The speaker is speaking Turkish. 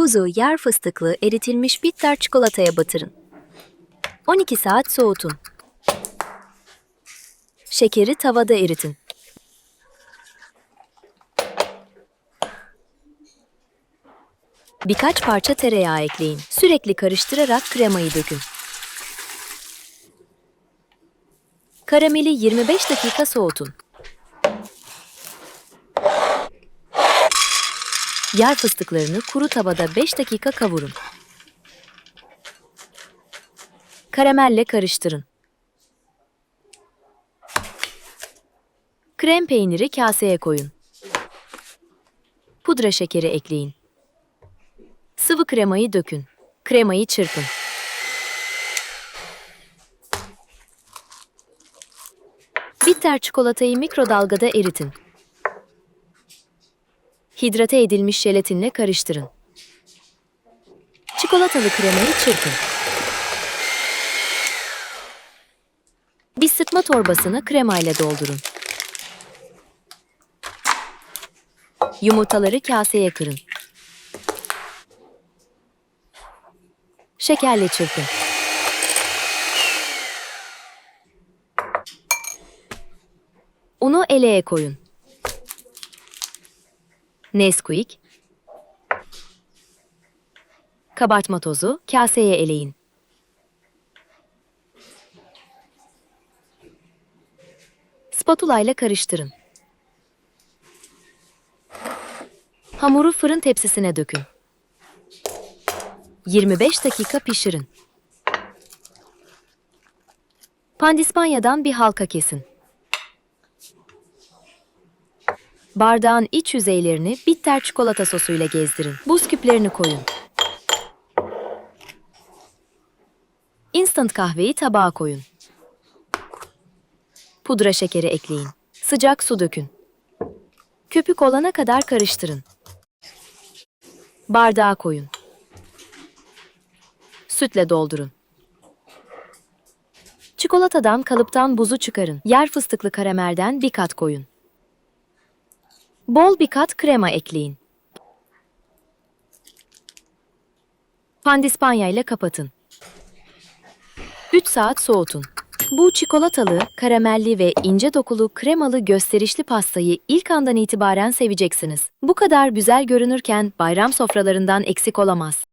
Buzu yer fıstıklı eritilmiş bitter çikolataya batırın. 12 saat soğutun. Şekeri tavada eritin. Birkaç parça tereyağı ekleyin. Sürekli karıştırarak kremayı dökün. Karameli 25 dakika soğutun. Yer fıstıklarını kuru tavada 5 dakika kavurun. Karamelle karıştırın. Krem peyniri kaseye koyun. Pudra şekeri ekleyin. Sıvı kremayı dökün. Kremayı çırpın. Bitter çikolatayı mikrodalgada eritin. Hidrate edilmiş jelatinle karıştırın. Çikolatalı kremayı çırpın. Bir sıkma torbasını kremayla doldurun. Yumurtaları kaseye kırın. Şekerle çırpın. Unu eleğe koyun. Nesquik, kabartma tozu kaseye eleyin. Spatula ile karıştırın. Hamuru fırın tepsisine dökün. 25 dakika pişirin. Pandispanyadan bir halka kesin. Bardağın iç yüzeylerini bitter çikolata sosuyla gezdirin. Buz küplerini koyun. Instant kahveyi tabağa koyun. Pudra şekeri ekleyin. Sıcak su dökün. Köpük olana kadar karıştırın. Bardağa koyun. Sütle doldurun. Çikolatadan kalıptan buzu çıkarın. Yer fıstıklı karamelden bir kat koyun. Bol bir kat krema ekleyin. Pandispanya ile kapatın. 3 saat soğutun. Bu çikolatalı, karamelli ve ince dokulu kremalı gösterişli pastayı ilk andan itibaren seveceksiniz. Bu kadar güzel görünürken bayram sofralarından eksik olamaz.